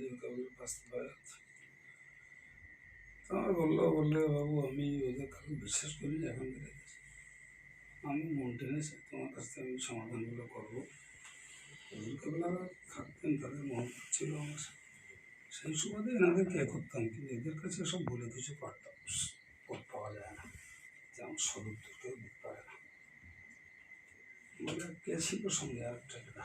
চিরঞ্জীব কাবুল বাস্তবায়ত তো আমার বলল, বললে বাবু, আমি ওদের কাউকে বিশ্বাস করি এখন থেকে আমি মন টেনেছে তোমার কাছ থেকে আমি সমাধানগুলো করব। হুজুর কাবলারা থাকতেন, তাদের মন ছিল আমার। সেই সুবাদে এনাদেরকে এ করতাম, কিন্তু এদের কাছে সব বলে কিছু পারতাম পাওয়া যায় না যেমন সদুত্তর কেউ দিতে পারে না। বলে, কে ছিল সঙ্গে? আরেকটা যেটা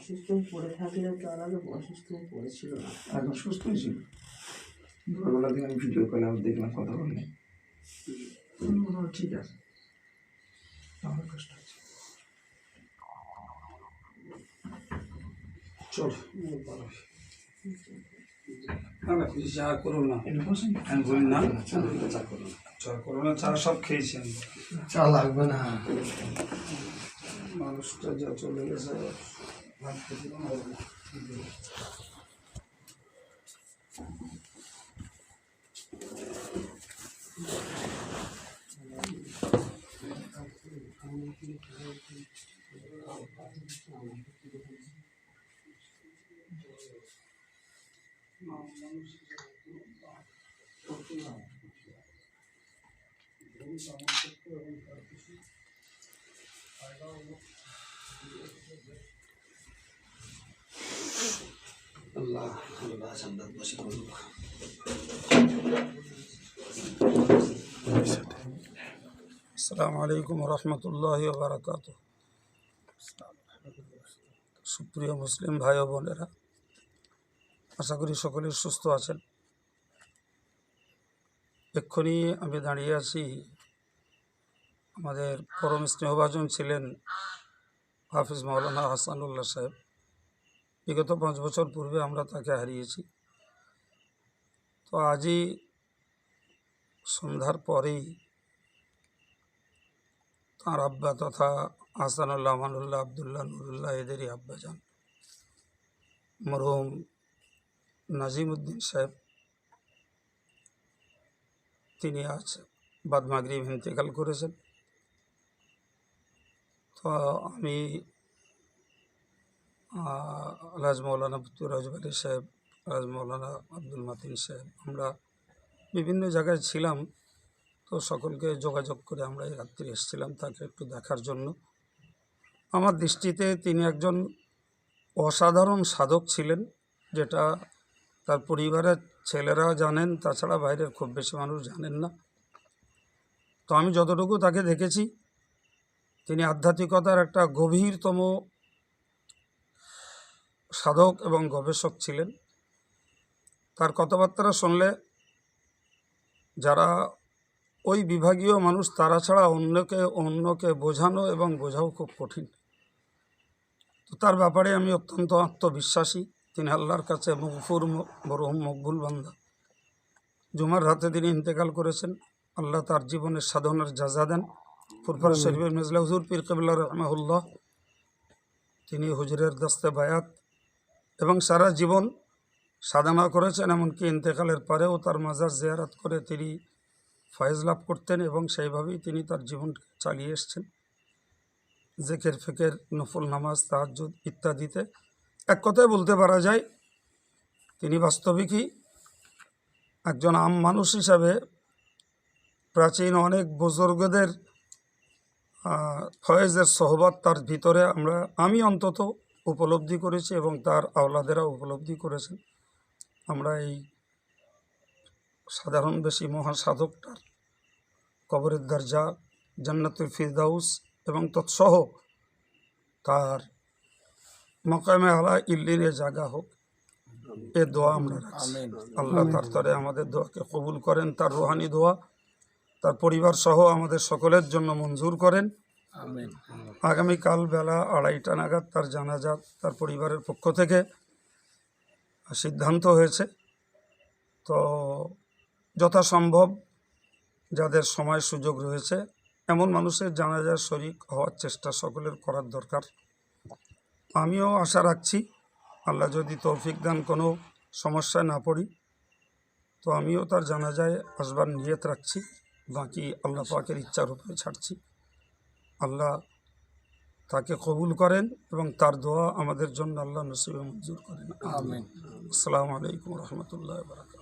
অসুস্থ হয়ে পড়ে থাকলে তার আগে অসুস্থ হয়ে পড়েছিল না। একদম সুস্থই ছিল। ভোরবেলা থেকে আমি ভিডিও কলে আমি দেখলাম কথা বললে ঠিক আছে। আমার কষ্ট আছে চল। না না চা করো না। আমি বলি না চা চা করুন চা করো না চা সব খেয়েছি আমি। চা লাগবে না। মানুষটা যা চলে গেছে। ভাত খেতে হবে না। আল্লাহ আল্লাহ সান্দাত বসে করুক আসসালামু আলাইকুম রহমতুল্লাহ বারাকাত সুপ্রিয় মুসলিম ভাই ও বোনেরা, আশা করি সকলেই সুস্থ আছেন। এক্ষুনি আমি দাঁড়িয়ে আছি, আমাদের পরম স্নেহভাজন ছিলেন হাফিজ মাওলানা হাসানুল্লাহ সাহেব। বিগত পাঁচ বছর পূর্বে আমরা তাকে হারিয়েছি। তো আজই সন্ধ্যার পরেই তাঁর আব্বা তথা হাসানুল্লাহ আমানুল্লাহ, আবদুল্লাহ, নুরুল্লাহ এদেরই আব্বা যান মরহুম নাজিমুদ্দিন সাহেব, তিনি আজ বাদ মাগরিব ইন্তেকাল করেছেন। তো আমি আহ, আলহাজ মৌলানা বাড়ি সাহেব আলহাজ মৌলানা আব্দুল মাতিন সাহেব আমরা বিভিন্ন জায়গায় ছিলাম তো সকলকে যোগাযোগ করে আমরা এই রাত্রি এসেছিলাম তাকে একটু দেখার জন্য। আমার দৃষ্টিতে তিনি একজন অসাধারণ সাধক ছিলেন যেটা তার পরিবারের ছেলেরা জানেন তাছাড়া বাইরের খুব বেশি মানুষ জানেন না। তো আমি যতটুকু তাকে দেখেছি তিনি আধ্যাত্মিকতার একটা গভীরতম সাধক এবং গবেষক ছিলেন। তার কথাবার্তা শুনলে যারা ওই বিভাগীয় মানুষ তারা ছাড়া অন্যকে অন্যকে বোঝানো এবং বোঝাও খুব কঠিন। তো তার ব্যাপারে আমি অত্যন্ত আত্মবিশ্বাসী। তিনি আল্লাহর কাছে মগফুর বরহম মকবুল বান্দা। জুমার রাতে তিনি ইন্তেকাল করেছেন। আল্লাহ তার জীবনের সাধনার যাজা দেন। ফুরফার শরীফের মেজলা হুজুর পীর কবিল্লা রহমাহুল্লাহ। তিনি হুজুরের দস্তে বায়াত এবং সারা জীবন সাধনা করেছেন, এমনকি ইন্তেকালের পরেও তার মাজার জিয়ারাত করে তিনি ফয়েজ লাভ করতেন এবং সেইভাবেই তিনি তার জীবন চালিয়ে এসছেন। জেকের, ফেকের, নফুল নামাজ, তাহাজ্জুদ ইত্যাদিতে। এক কথায় বলতে পারা যায়, তিনি বাস্তবিকই একজন আম মানুষ হিসাবে প্রাচীন অনেক বুজুর্গদের ফয়েজের সহবত তার ভিতরে আমরা, আমি অন্তত উপলব্ধি করেছি এবং তার আওলাদেরা উপলব্ধি করেছেন। আমরা এই সাধারণ বেশি মহাসাধকটার কবরের দরজা জান্নাতুল ফিরদাউস এবং তৎসহ তার মকামে আলা ইল্লিনে জায়গা হোক এ দোয়া আমরা রাখছি। আল্লাহ তার তরে আমাদের দোয়াকে কবুল করেন তার রোহানি দোয়া তার পরিবার সহ আমাদের সকলের জন্য মঞ্জুর করেন। আগামীকাল বেলা আড়াইটা নাগাদ তার জানাজা তার পরিবারের পক্ষ থেকে সিদ্ধান্ত হয়েছে। তো যথাসম্ভব যাদের সময় সুযোগ রয়েছে, এমন মানুষের জানাজার শরিক হওয়ার চেষ্টা সকলের করার দরকার। আমিও আশা রাখছি আল্লাহ যদি তৌফিক দান কোনো সমস্যায় না পড়ি, তো আমিও তার জানাজায় আসবার নিয়ত রাখছি, বাকি আল্লাহ পাকের ইচ্ছার উপরে ছাড়ছি। আল্লাহ তাকে কবুল করেন এবং তার দোয়া আমাদের জন্য আল্লাহ নসিবে মঞ্জুর করেন। আমিন। আসসালামু আলাইকুম রহমতুল্লাহ বারকাত